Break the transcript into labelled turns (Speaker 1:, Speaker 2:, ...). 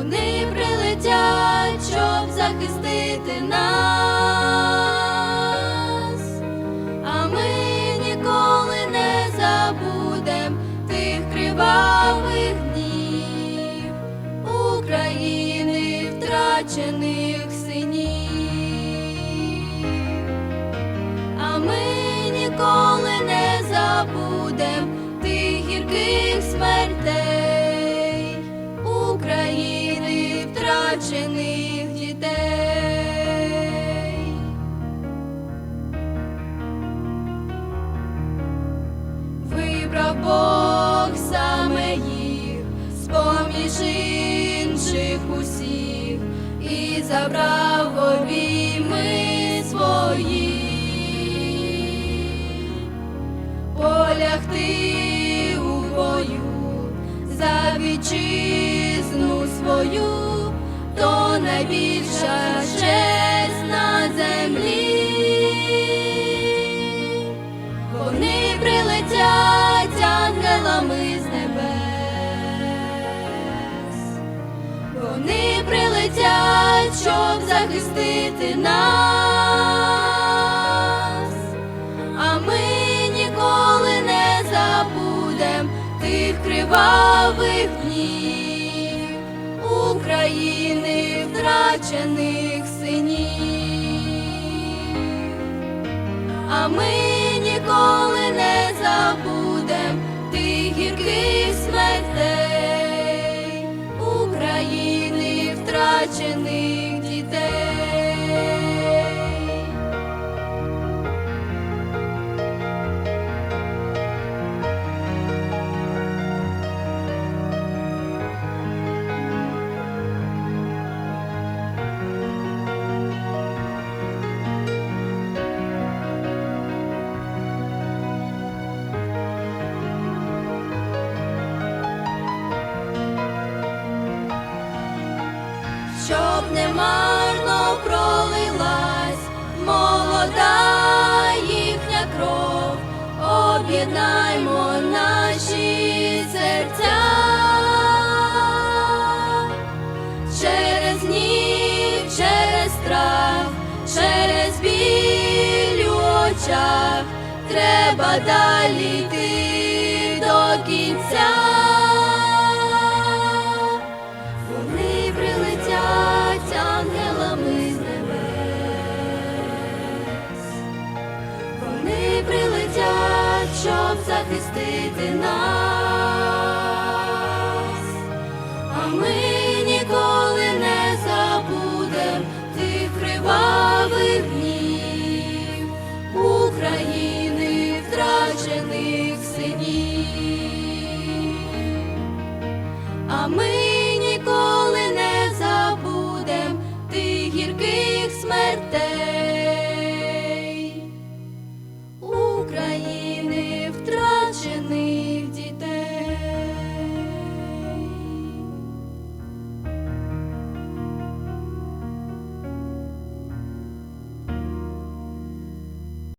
Speaker 1: Вони прилетять, щоб захистити нас, а ми ніколи не забудем тих кривавих днів України, втрачених втрачених дітей. Вибрав Бог саме їх з-поміж інших усіх і забрав в обійми свої. Полягти у бою за вітчизну свою, найбільша честь на землі. Вони прилетять ангелами з небес. Вони прилетять, щоб захистити нас. А ми ніколи не забудем тих кривавих днів України, втрачених синів. А ми щоб не марно пролилась молода їхня кров, об'єднаймо наші серця через гнів, через страх, через біль у очах, треба далі йти до кінця. Захистити нас. А ми ніколи не забудем тих кривавих днів України, втрачених синів. А ми